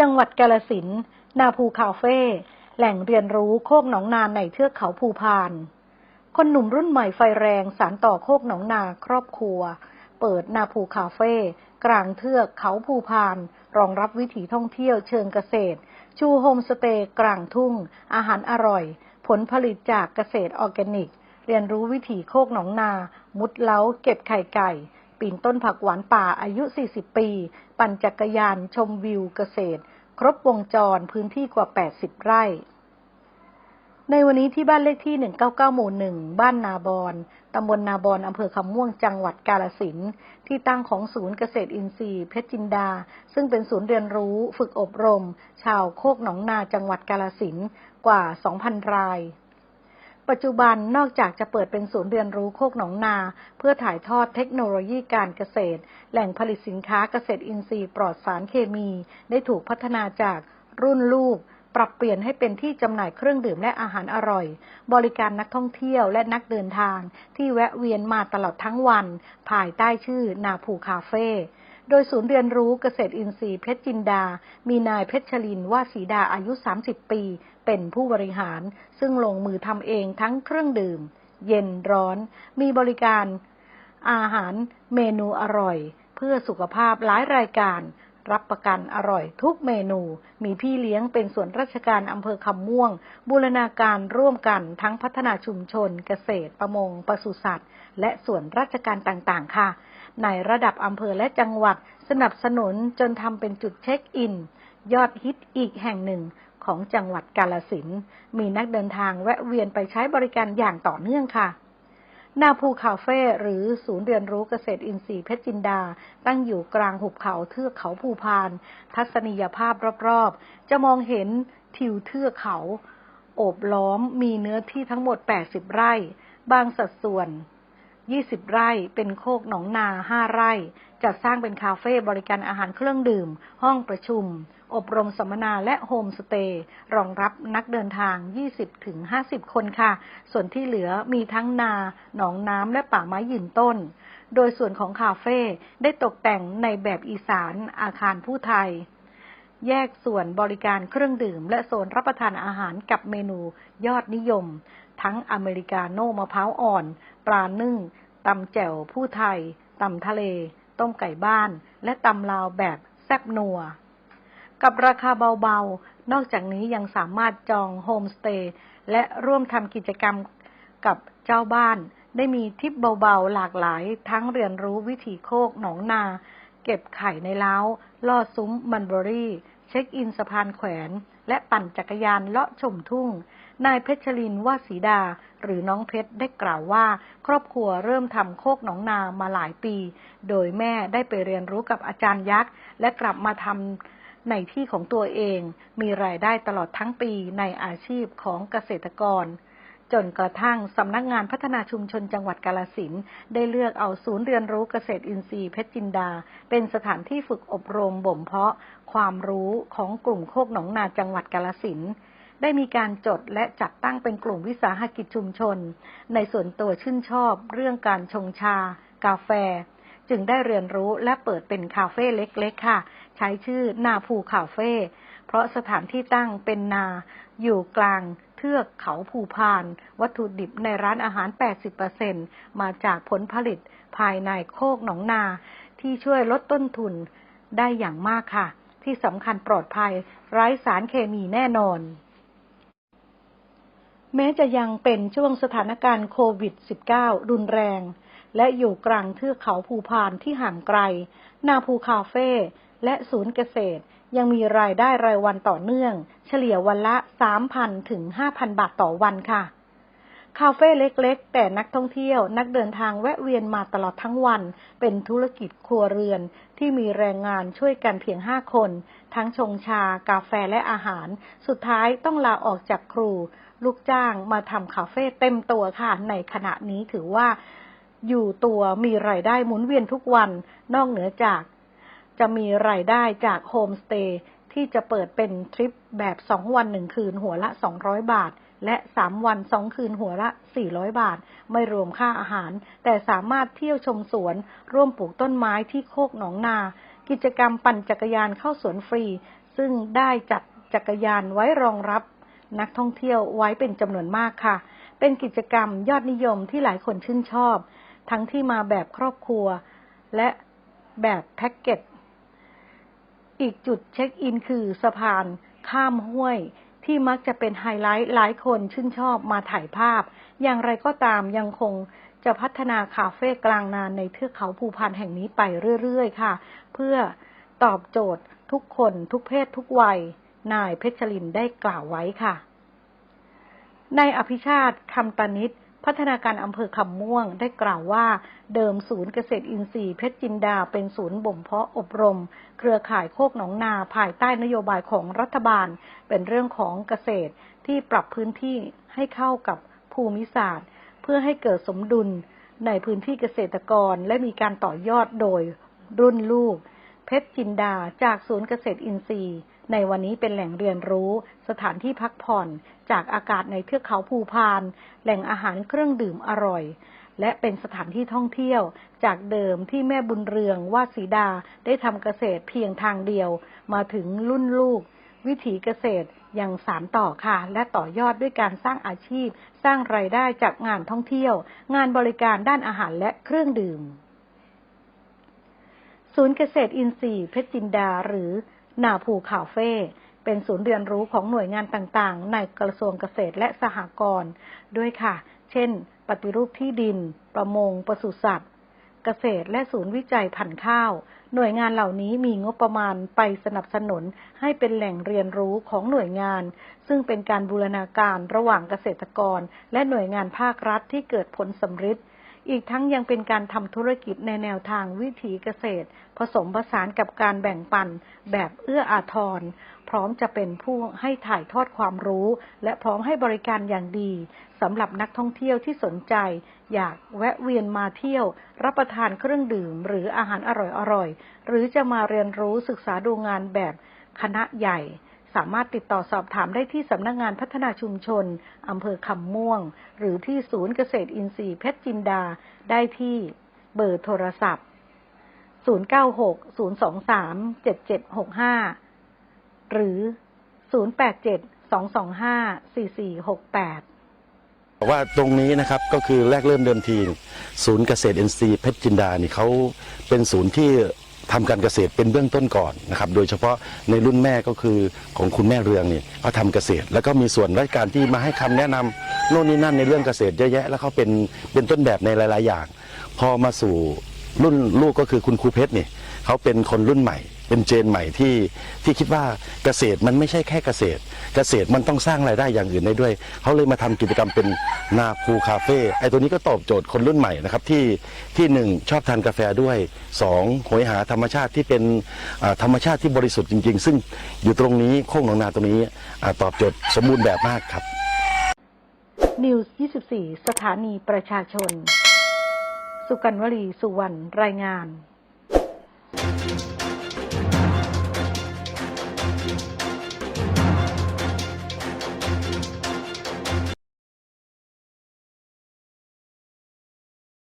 จังหวัดกาลสินนาภูคาเฟ่แหล่งเรียนรู้โคกหนองนาในเทือกเขาภูพาน คนหนุ่มรุ่นใหม่ไฟแรงสารต่อโคกหนองนาครอบครัว เปิดนาภูคาเฟ่กลางเทือกเขาภูพาน รองรับวิถีท่องเที่ยวเชิงเกษตร ชูโฮมสเตย์กลางทุ่ง อาหารอร่อย ผลผลิตจากเกษตรออร์แกนิก เรียนรู้วิถีโคกหนองนา มุดเล้าเก็บไข่ไก่ปีนต้นผักหวานป่าอายุ 40 ปี ปั่นจักรยานชมวิวเกษตร ครบวงจรพื้นที่กว่า 80 ไร่ ในวันนี้ที่บ้านเลขที่ 199 หมู่ 1 บ้านนาบอนตำบลนาบอนอำเภอคำม่วงจังหวัดกาลสินธุ์ที่ตั้งของศูนย์เกษตรอินทรีย์เพชรจินดา ซึ่งเป็นศูนย์เรียนรู้ฝึกอบรม ชาวโคกหนองนาจังหวัดกาลสินธุ์กว่า 2,000 ราย ปัจจุบันนอกจากจะเปิดเป็นศูนย์เรียนรู้โคกหนองนา เพื่อถ่ายทอดเทคโนโลยีการเกษตร แหล่งผลิตสินค้าเกษตรอินทรีย์ปลอดสารเคมี ได้ถูกพัฒนาจากรุ่นลูก ปรับเปลี่ยนให้เป็นที่จำหน่ายเครื่องดื่มและอาหารอร่อย บริการนักท่องเที่ยวและนักเดินทาง ที่แวะเวียนมาตลอดทั้งวัน ภายใต้ชื่อนาภูคาเฟ่ โดยศูนย์เรียนรู้เกษตรอินทรีย์เพชรจินดา มีนายเพชรชลินว่าสีดาอายุ 30 ปี เป็นผู้บริหาร ซึ่งลงมือทำเองทั้งเครื่องดื่ม เย็นร้อน มีบริการ อาหารเมนูอร่อย เพื่อสุขภาพหลายรายการ รับประกันอร่อยทุกเมนู มีพี่เลี้ยงเป็นส่วนราชการอำเภอคำม่วง บูรณาการร่วมกันทั้งพัฒนาชุมชน เกษตรประมงปศุสัตว์ และส่วนราชการต่างๆ ค่ะ ในระดับอำเภอและจังหวัดสนับสนุนจนทำเป็นจุดเช็คอิน ยอดฮิตอีกแห่งหนึ่งของจังหวัดกาลสินมีนักเดินทางแวะเวียนไปใช้บริการอย่างต่อเนื่องค่ะนาภูคาเฟ่หรือศูนย์เรียนรู้เกษตรอินทรีย์เพชรจินดา ตั้งอยู่กลางหุบเขาเทือกเขาภูพาน ทัศนียภาพรอบๆ จะมองเห็นทิวเทือกเขา โอบล้อมมีเนื้อที่ทั้งหมด 80 ไร่ บางสัดส่วน 20 ไร่ เป็นโคกหนองนา 5 ไร่ จัดสร้างเป็นคาเฟ่บริการอาหารเครื่องดื่ม ห้องประชุม อบรมสัมมนาและโฮมสเตย์ รองรับนักเดินทาง 20-50 คนค่ะ ส่วนที่เหลือมีทั้งนา หนองน้ำและป่าไม้ยืนต้น โดยส่วนของคาเฟ่ได้ตกแต่งในแบบอีสานอาคารผู้ไทยแยกส่วนบริการเครื่องดื่ม และโซนรับประทานอาหารกับเมนูยอดนิยม ทั้งอเมริกาโน่มะพร้าวอ่อน ปลานึ่งตำแจ่วผู้ไทยตำทะเล ต้มไก่บ้าน และตำลาวแบบแซบนัว กับราคาเบาๆ นอกจากนี้ยังสามารถจองโฮมสเตย์และร่วมทำกิจกรรมกับเจ้าบ้าน ได้มีทริปเบาๆ หลากหลาย ทั้งเรียนรู้วิถีโคกหนองนา เก็บไข่ในเล้า ล่อซุ้มมันเบอรี่ เช็คอินสะพานแขวน และปั่นจักรยานเลาะชมทุ่ง นายเพชรลินว่าสีดา หรือน้องเพชรได้กล่าวว่า ครอบครัวเริ่มทำโคกหนองนามาหลายปี โดยแม่ได้ไปเรียนรู้กับอาจารย์ยักษ์ และกลับมาทำในที่ของตัวเอง มีรายได้ตลอดทั้งปีในอาชีพของเกษตรกร จนกระทั่งสำนักงานพัฒนาชุมชนจังหวัดกาลสินได้เลือกเอาศูนย์เรียนรู้เกษตรอินทรีย์เพชรจินดา เป็นสถานที่ฝึกอบรมบ่มเพาะ ความรู้ของกลุ่มโคกหนองนาจังหวัดกาลสินได้มีการจดและจัดตั้งเป็นกลุ่มวิสาหกิจชุมชน ในส่วนตัวชื่นชอบ เรื่องการชงชา กาแฟ จึงได้เรียนรู้และเปิดเป็นคาเฟ่เล็กๆค่ะ ใช้ชื่อนาภูคาเฟ่เพราะสถานที่ตั้งเป็นนาอยู่กลาง เทือกเขาภูพาน วัตถุดิบในร้านอาหาร 80%มาจากผลผลิตภายในโคกหนองนา ที่ช่วยลดต้นทุนได้อย่างมากค่ะ ที่สำคัญปลอดภัย ไร้สารเคมีแน่นอน แม้จะยังเป็นช่วงสถานการณ์โควิด -19 รุนแรง และอยู่กลางเทือกเขาภูพานที่ห่างไกล นาภูคาเฟ่และศูนย์เกษตร ยังมีรายได้รายวันต่อเนื่อง เฉลี่ยวันละ 3,000 ถึง 5,000 บาทต่อวันค่ะ คาเฟ่เล็กๆ แต่นักท่องเที่ยวนักเดินทางแวะเวียนมาตลอดทั้งวัน เป็นธุรกิจครัวเรือนที่มีแรงงานช่วยกันเพียงห้าคน ทั้งชงชา กาแฟและอาหาร สุดท้ายต้องลาออกจากครู ลูกจ้างมาทำคาเฟ่เต็มตัวค่ะ ในขณะนี้ถือว่าอยู่ตัวมีรายได้หมุนเวียนทุกวัน นอกเหนือจาก จะมีรายได้จากโฮมสเตย์ที่จะเปิดเป็นทริปแบบ 2 วัน 1 คืนหัวละ 200 บาท และ 3 วัน 2 คืนหัวละ 400 บาท ไม่รวมค่าอาหาร แต่สามารถเที่ยวชมสวน ร่วมปลูกต้นไม้ที่โคกหนองนา กิจกรรมปั่นจักรยานเข้าสวนฟรี ซึ่งได้จัดจักรยานไว้รองรับ นักท่องเที่ยวไว้เป็นจำนวนมากค่ะ เป็นกิจกรรมยอดนิยมที่หลายคนชื่นชอบ ทั้งที่มาแบบครอบครัว และแบบแพ็กเกจ อีกจุดเช็คอินคือสะพาน ข้ามห้วย ที่มักจะเป็นไฮไลท์หลายคนชื่นชอบมาถ่ายภาพ อย่างไรก็ตามยังคงจะพัฒนาคาเฟ่กลางนานในเทือกเขาภูพานแห่งนี้ไปเรื่อยๆ ค่ะ เพื่อตอบโจทย์ทุกคนทุกเพศทุกวัย นายเพชรลินได้กล่าวไว้ค่ะ นายอภิชาติคำตานิต พัฒนาการอำเภอคำม่วงได้กล่าวว่า เดิมศูนย์เกษตรอินทรีย์เพชรจินดาเป็นศูนย์บ่มเพาะอบรม เครือข่ายโคกหนองนาภายใต้นโยบายของรัฐบาล เป็นเรื่องของเกษตรที่ปรับพื้นที่ให้เข้ากับภูมิศาสตร์ เพื่อให้เกิดสมดุลในพื้นที่เกษตรกรและมีการต่อยอดโดยรุ่นลูก เพชรจินดาจากศูนย์เกษตรอินทรีย์ ในวันนี้เป็นแหล่งเรียนรู้ สถานที่พักผ่อน จากอากาศในเทือกเขาภูพาน แหล่งอาหารเครื่องดื่มอร่อย และเป็นสถานที่ท่องเที่ยว จากเดิมที่แม่บุญเรืองวาดศรีดาได้ทำเกษตรเพียงทางเดียว มาถึงรุ่นลูก วิถีเกษตรยังสารต่อค่ะ และต่อยอดด้วยการสร้างอาชีพ สร้างไรายได้จากงานท่องเที่ยว งานบริการด้านอาหารและเครื่องดื่ม ศูนย์เกษตรอินทรีย์เพชรจินดาหรือ นาภูคาเฟ่เป็นศูนย์เรียนรู้ของหน่วยงานต่างๆ ในกระทรวงเกษตรและสหกรณ์ด้วยค่ะ เช่น ปฏิรูปที่ดิน ประมง ปศุสัตว์ เกษตรและศูนย์วิจัยพันธุ์ข้าว หน่วยงานเหล่านี้มีงบประมาณไปสนับสนุนให้เป็นแหล่งเรียนรู้ของหน่วยงาน ซึ่งเป็นการบูรณาการระหว่างเกษตรกร และหน่วยงานภาครัฐที่เกิดผลสำฤทธิ์ อีกทั้งยังเป็นการทำธุรกิจในแนวทางวิถีเกษตร ผสมผสานกับการแบ่งปันแบบเอื้ออาทร พร้อมจะเป็นผู้ให้ถ่ายทอดความรู้ และพร้อมให้บริการอย่างดีสำหรับนักท่องเที่ยวที่สนใจ อยากแวะเวียนมาเที่ยว รับประทานเครื่องดื่ม หรืออาหารอร่อยๆหรือจะมาเรียนรู้ศึกษาดูงานแบบคณะใหญ่ สามารถติดต่อสอบถามได้ที่สำนักงานพัฒนาชุมชนอำเภอคำม่วง หรือที่ศูนย์เกษตรอินทรีย์เพชรจินดา ได้ที่เบอร์โทรศัพท์ 096-023-7765 หรือ 087-225-4468บอกว่าตรงนี้นะครับก็คือแรกเริ่มเดิมที ศูนย์เกษตรอ็นซีเพชรจินดานี่เขาเป็นศูนย์ที่ ทำการเกษตรเป็นเบื้องต้นก่อนนะครับ โดยเฉพาะในรุ่นแม่ก็คือของคุณแม่เรืองนี่เขาทำเกษตร แล้วก็มีส่วนราชการที่มาให้คำแนะนำโน่นนี่นั่นในเรื่องเกษตรเยอะแยะ แล้วเขาเป็นเป็นต้นแบบในหลาย ๆ อย่าง พอมาสู่รุ่นลูกก็คือคุณครูเพชรนี่เขาเป็นคนรุ่นใหม่ เป็นเจนใหม่ที่ที่คิดว่าเกษตรมันไม่ใช่แค่เกษตร เกษตรมันต้องสร้างรายได้อย่างอื่นได้ด้วย เขาเลยมาทำกิจกรรมเป็นนาภูคาเฟ่ไอ้ตัวนี้ก็ตอบโจทย์คนรุ่นใหม่นะครับที่ที่หนึ่งชอบทานกาแฟด้วยสองโหยหาธรรมชาติที่เป็นอ่าธรรมชาติที่บริสุทธิ์จริง ๆ ซึ่งอยู่ตรงนี้โค้งหนองนาตรงนี้อ่าตอบโจทย์สมบูรณ์แบบมากครับ นิวส์24 สถานีประชาชน สุกันวลีสุวรรณรายงาน